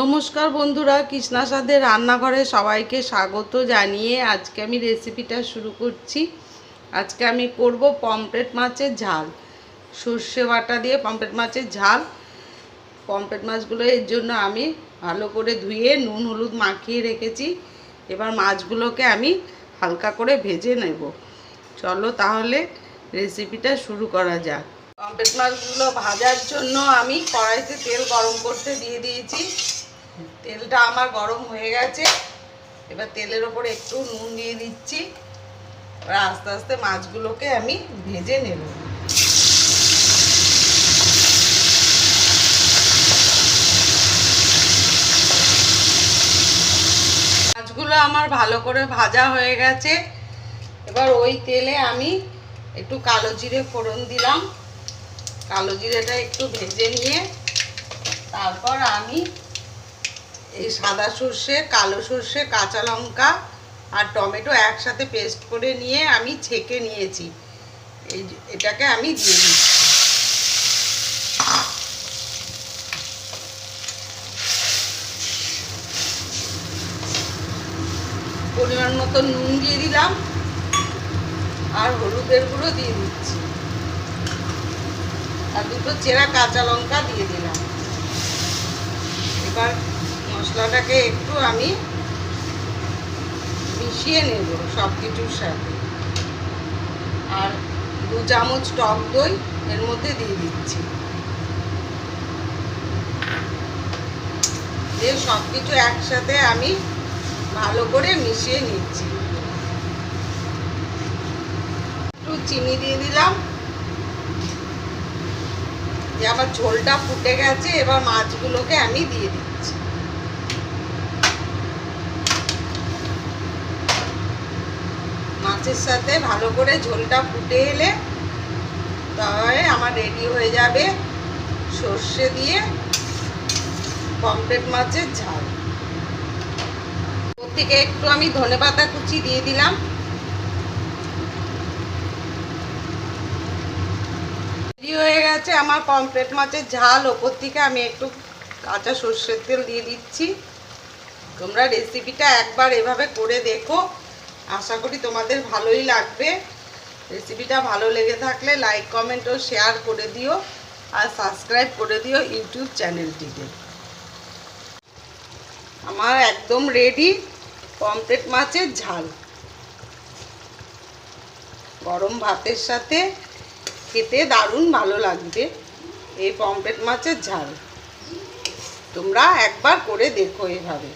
নমস্কার বন্ধুরা কৃষ্ণা সাদের রান্নাঘরে সবাইকে স্বাগত জানিয়ে আজকে আমি রেসিপিটা শুরু করছি। আজকে আমি করব পমফ্রেট মাছের ঝাল। সর্ষে বাটা দিয়ে পমফ্রেট মাছের ঝাল। পমফ্রেট মাছগুলো এর জন্য আমি ভালো করে ধুয়ে নুন, হলুদ মাখিয়ে রেখেছি। এবার মাছগুলোকে আমি হালকা করে ভেজে নেব। চলো তাহলে রেসিপিটা শুরু করা যাক। পমফ্রেট মাছগুলো ভাজার জন্য আমি কড়াইতে তেল গরম করতে দিয়ে দিয়েছি। তেলটা আমার গরম হয়ে গেছে। এবার তেলের ওপরে একটু নুন দিয়ে দিচ্ছি। এবার আস্তে আস্তে মাছগুলোকে আমি ভেজে নেব। মাছগুলো আমার ভালো করে ভাজা হয়ে গেছে। এবার ওই তেলে আমি একটু কালো জিরে ফোড়ন দিলাম। কালো জিরেটা একটু ভেজে নিয়ে তারপর আমি এই সাদা সর্ষে, কালো সর্ষে, কাঁচা লঙ্কা আর টমেটো একসাথে পেস্ট করে নিয়ে আমি ছেঁকে নিয়েছি। এই এটাকে আমি দিয়ে দিই পরিমাণ মতো নুন দিয়ে দিলাম আর হলুদের গুঁড়ো দিয়ে দিচ্ছি। আর দুটো চেরা কাঁচা লঙ্কা দিয়ে দিলাম। এবার মশলাটাকে একটু আমি মিশিয়ে নেব সব কিছুর সাথে। আর দু চামচ টক দই এর মধ্যে দিয়ে দিচ্ছি। দিয়ে সব কিছু একসাথে আমি ভালো করে মিশিয়ে নিচ্ছি। একটু চিনি দিয়ে দিলাম। যে আমার ঝোলটা ফুটে গেছে, এবার মাছগুলোকে আমি দিয়ে দিচ্ছি। মাছের সাথে ভালো করে ঝোলটা ফুটে এলে তবে আমার রেডি হয়ে যাবে সর্ষে দিয়ে পমফ্রেট মাছের ঝাল। ওর থেকে একটু আমি ধনেপাতা কুচি দিয়ে দিলাম। রেডি হয়ে গেছে আমার পমফ্রেট মাছের ঝাল। ওপর থেকে আমি একটু কাঁচা সর্ষের তেল দিয়ে দিচ্ছি। তোমরা রেসিপিটা একবার এভাবে করে দেখো। আশা করি তোমাদের ভালোই লাগবে। রেসিপিটা ভালো লেগে থাকলে লাইক কমেন্ট ও শেয়ার করে দিও আর সাবস্ক্রাইব করে দিও ইউটিউব চ্যানেলটিকে আমার একদম রেডি পমফ্রেট মাছের ঝাল। গরম ভাতের সাথে খেতে দারুণ ভালো লাগবে এই পমফ্রেট মাছের ঝাল। তোমরা একবার করে দেখো এভাবে।